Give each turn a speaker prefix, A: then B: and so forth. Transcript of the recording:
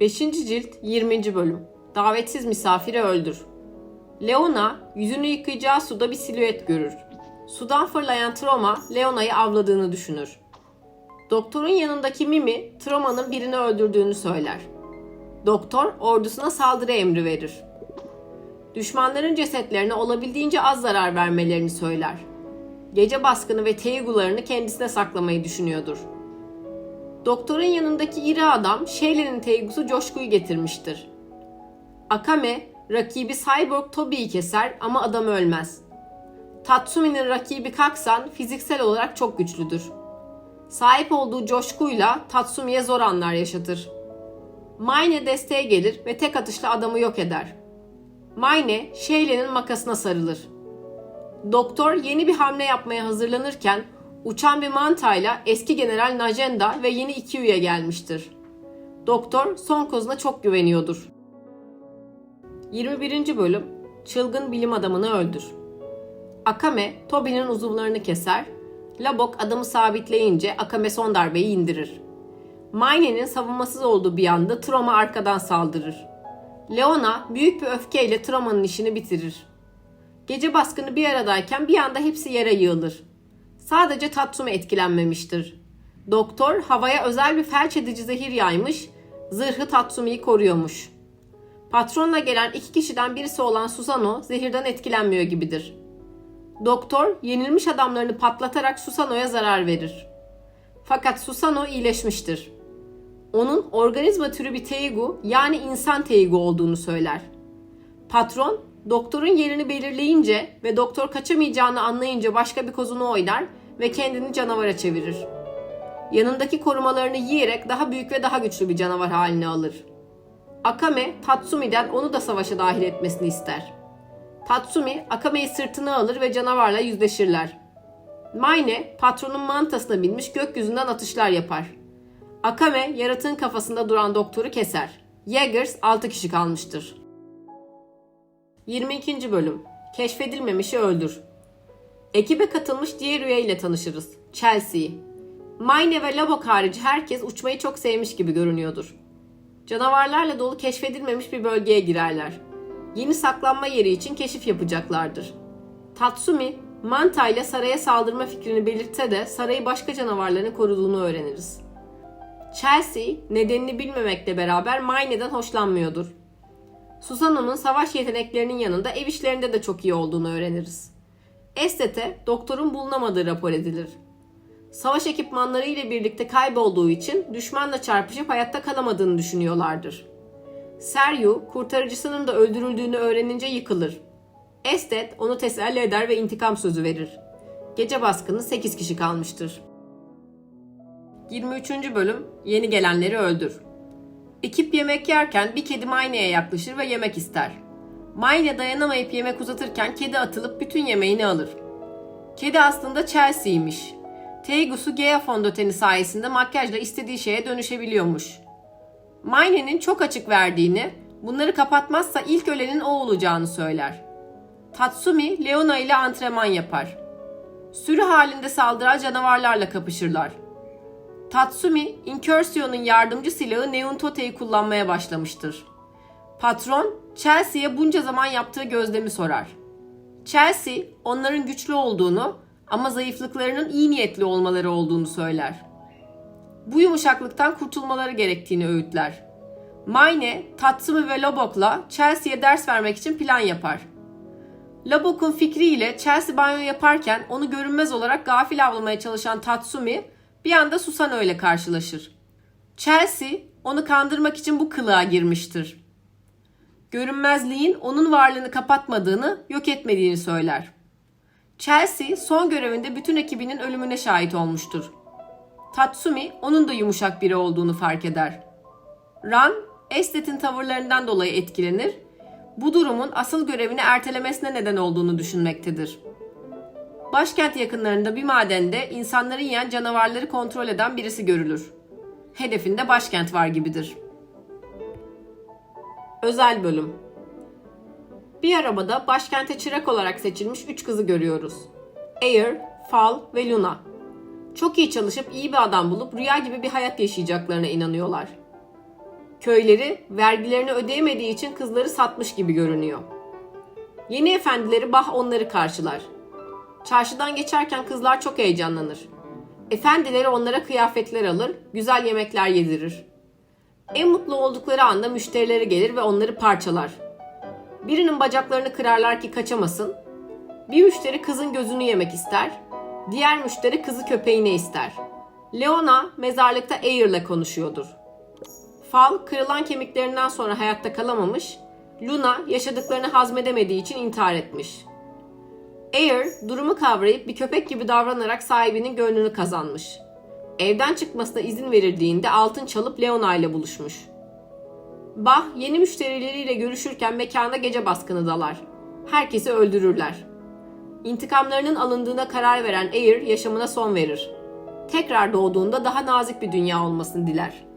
A: 5. cilt 20. bölüm Davetsiz misafiri öldür. Leona yüzünü yıkayacağı suda bir silüet görür. Sudan fırlayan Troma Leona'yı avladığını düşünür. Doktorun yanındaki Mimi Troma'nın birini öldürdüğünü söyler. Doktor ordusuna saldırı emri verir. Düşmanların cesetlerine olabildiğince az zarar vermelerini söyler. Gece baskını ve teygularını kendisine saklamayı düşünüyordur. Doktorun yanındaki iri adam Shayle'nin teygüsü coşkuyu getirmiştir. Akame rakibi Cyborg Toby'yi keser ama adam ölmez. Tatsumi'nin rakibi Kaksan fiziksel olarak çok güçlüdür. Sahip olduğu coşkuyla Tatsumi'ye zor anlar yaşatır. Maine desteğe gelir ve tek atışla adamı yok eder. Maine Shayle'nin makasına sarılır. Doktor yeni bir hamle yapmaya hazırlanırken uçan bir mantayla eski general Najenda ve yeni iki üye gelmiştir. Doktor son kozuna çok güveniyordur. 21. bölüm Çılgın bilim adamını öldür. Akame Toby'nin uzuvlarını keser. Labok adamı sabitleyince Akame son darbeyi indirir. Maine'nin savunmasız olduğu bir anda Troma arkadan saldırır. Leona büyük bir öfkeyle Troma'nın işini bitirir. Gece baskını bir aradayken bir anda hepsi yere yığılır. Sadece Tatsumi etkilenmemiştir. Doktor havaya özel bir felç edici zehir yaymış, zırhı Tatsumi'yi koruyormuş. Patronla gelen iki kişiden birisi olan Susano zehirden etkilenmiyor gibidir. Doktor yenilmiş adamlarını patlatarak Susano'ya zarar verir. Fakat Susano iyileşmiştir. Onun organizma türü bir teigu yani insan teigu olduğunu söyler. Patron doktorun yerini belirleyince ve doktor kaçamayacağını anlayınca başka bir kozunu oynar ve kendini canavara çevirir. Yanındaki korumalarını yiyerek daha büyük ve daha güçlü bir canavar haline alır. Akame Tatsumi'den onu da savaşa dahil etmesini ister. Tatsumi Akame'yi sırtına alır ve canavarla yüzleşirler. Maine patronun mantasına binmiş gökyüzünden atışlar yapar. Akame yaratığın kafasında duran doktoru keser. Jaegers 6 kişi kalmıştır. 22. bölüm Keşfedilmemişi öldür. Ekibe katılmış diğer üye ile tanışırız. Chelsea. Mayne ve Labok harici herkes uçmayı çok sevmiş gibi görünüyordur. Canavarlarla dolu keşfedilmemiş bir bölgeye girerler. Yeni saklanma yeri için keşif yapacaklardır. Tatsumi, Manta ile saraya saldırma fikrini belirtse de sarayı başka canavarların koruduğunu öğreniriz. Chelsea, nedenini bilmemekle beraber Mayne'den hoşlanmıyordur. Susano'nun savaş yeteneklerinin yanında ev işlerinde de çok iyi olduğunu öğreniriz. Estet'e doktorun bulunamadığı rapor edilir. Savaş ekipmanları ile birlikte kaybolduğu için düşmanla çarpışıp hayatta kalamadığını düşünüyorlardır. Seryu kurtarıcısının da öldürüldüğünü öğrenince yıkılır. Estet onu teselli eder ve intikam sözü verir. Gece baskını 8 kişi kalmıştır. 23. bölüm Yeni gelenleri öldür. Ekip yemek yerken bir kedi Mayne'ye yaklaşır ve yemek ister. Mayne dayanamayıp yemek uzatırken kedi atılıp bütün yemeğini alır. Kedi aslında Chelsea'ymiş. Teigus'u Gea fondöteni sayesinde makyajla istediği şeye dönüşebiliyormuş. Mayne'nin çok açık verdiğini, bunları kapatmazsa ilk ölenin o olacağını söyler. Tatsumi, Leona ile antrenman yapar. Sürü halinde saldıran canavarlarla kapışırlar. Tatsumi, Incursion'un yardımcı silahı Neon Tote'yi kullanmaya başlamıştır. Patron, Chelsea'ye bunca zaman yaptığı gözlemi sorar. Chelsea, onların güçlü olduğunu ama zayıflıklarının iyi niyetli olmaları olduğunu söyler. Bu yumuşaklıktan kurtulmaları gerektiğini öğütler. Mine, Tatsumi ve Lobok'la Chelsea'ye ders vermek için plan yapar. Lobok'un fikriyle Chelsea banyo yaparken onu görünmez olarak gafil avlamaya çalışan Tatsumi, bir anda Susano ile karşılaşır. Chelsea onu kandırmak için bu kılığa girmiştir. Görünmezliğin onun varlığını kapatmadığını, yok etmediğini söyler. Chelsea son görevinde bütün ekibinin ölümüne şahit olmuştur. Tatsumi onun da yumuşak biri olduğunu fark eder. Ran, Estet'in tavırlarından dolayı etkilenir, bu durumun asıl görevini ertelemesine neden olduğunu düşünmektedir. Başkent yakınlarında bir madende insanları yiyen canavarları kontrol eden birisi görülür. Hedefinde başkent var gibidir. Özel bölüm Bir arabada başkente çırak olarak seçilmiş üç kızı görüyoruz. Air, Fal ve Luna. Çok iyi çalışıp iyi bir adam bulup rüya gibi bir hayat yaşayacaklarına inanıyorlar. Köyleri vergilerini ödeyemediği için kızları satmış gibi görünüyor. Yeni efendileri Bah onları karşılar. Çarşıdan geçerken kızlar çok heyecanlanır. Efendileri onlara kıyafetler alır, güzel yemekler yedirir. En mutlu oldukları anda müşterileri gelir ve onları parçalar. Birinin bacaklarını kırarlar ki kaçamasın. Bir müşteri kızın gözünü yemek ister. Diğer müşteri kızı köpeğine ister. Leona mezarlıkta Air'le konuşuyordur. Fal kırılan kemiklerinden sonra hayatta kalamamış. Luna yaşadıklarını hazmedemediği için intihar etmiş. Air durumu kavrayıp bir köpek gibi davranarak sahibinin gönlünü kazanmış. Evden çıkmasına izin verildiğinde altın çalıp Leona ile buluşmuş. Bah yeni müşterileriyle görüşürken mekana gece baskını dalar. Herkesi öldürürler. İntikamlarının alındığına karar veren Air yaşamına son verir. Tekrar doğduğunda daha nazik bir dünya olmasını diler.